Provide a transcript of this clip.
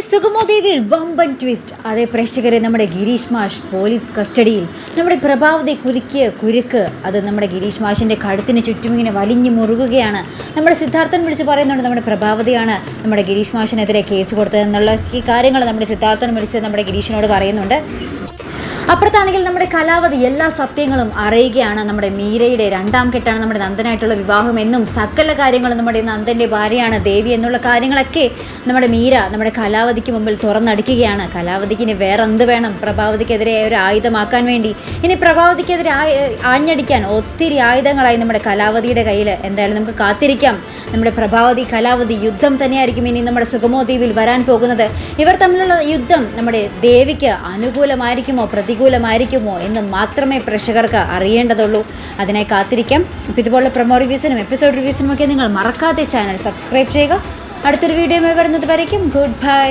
സുഗമോദേവിയിൽ വമ്പൻ ട്വിസ്റ്റ് അതേ പ്രേക്ഷകരെ നമ്മുടെ ഗിരീഷ് മാഷ് പോലീസ് കസ്റ്റഡിയിൽ. നമ്മുടെ പ്രഭാവതി കുരുക്കിയ കുരുക്ക് അത് നമ്മുടെ ഗിരീഷ് മാഷിന്റെ കഴുത്തിന് ചുറ്റും ഇങ്ങനെ വലിഞ്ഞു മുറുകുകയാണ്. നമ്മുടെ സിദ്ധാർത്ഥൻ വിളിച്ച് പറയുന്നുണ്ട് നമ്മുടെ പ്രഭാവതിയാണ് നമ്മുടെ ഗിരീഷ് മാഷിനെതിരെ കേസ് കൊടുത്തതെന്നുള്ള ഈ കാര്യങ്ങൾ നമ്മുടെ സിദ്ധാർത്ഥൻ വിളിച്ച് നമ്മുടെ ഗിരീഷിനോട് പറയുന്നുണ്ട്. അപ്പുറത്താണെങ്കിൽ നമ്മുടെ കലാവതി എല്ലാ സത്യങ്ങളും അറിയുകയാണ്. നമ്മുടെ മീരയുടെ രണ്ടാം കെട്ടാണ് നമ്മുടെ നന്ദനായിട്ടുള്ള വിവാഹം എന്നും സകല കാര്യങ്ങളും നമ്മുടെ നന്ദന്റെ ഭാര്യയാണ് ദേവി എന്നുള്ള കാര്യങ്ങളൊക്കെ നമ്മുടെ മീര നമ്മുടെ കലാവതിക്ക് മുമ്പിൽ തുറന്നടിക്കുകയാണ്. കലാവതിക്ക് ഇനി വേറെ എന്ത് വേണം? പ്രഭാവതിക്കെതിരെ ഒരു ആയുധമാക്കാൻ വേണ്ടി. ഇനി പ്രഭാവതിക്കെതിരെ ആഞ്ഞടിക്കാൻ ഒത്തിരി ആയുധങ്ങളായി നമ്മുടെ കലാവതിയുടെ കയ്യിൽ എന്തായാലും നമുക്ക് കാത്തിരിക്കാം. നമ്മുടെ പ്രഭാവതി കലാവതി യുദ്ധം തന്നെയായിരിക്കും ഇനി നമ്മുടെ സുഗമോ ദ്വീപിൽ വരാൻ പോകുന്നത്. ഇവർ തമ്മിലുള്ള യുദ്ധം നമ്മുടെ ദേവിക്ക് അനുകൂലമായിരിക്കുമോ? പ്രതികൂലമായിരിക്കുമോ എന്ന് മാത്രമേ പ്രേക്ഷകർക്ക് അറിയേണ്ടതുള്ളൂ. അതിനായി കാത്തിരിക്കാം. അപ്പോൾ ഇതുപോലുള്ള പ്രൊമോ റിവ്യൂസിനും എപ്പിസോഡ് റിവ്യൂസിനുമൊക്കെ നിങ്ങൾ മറക്കാതെ ചാനൽ സബ്സ്ക്രൈബ് ചെയ്യുക. അടുത്തൊരു വീഡിയോ വരുന്നത് വരയ്ക്കും. Good bye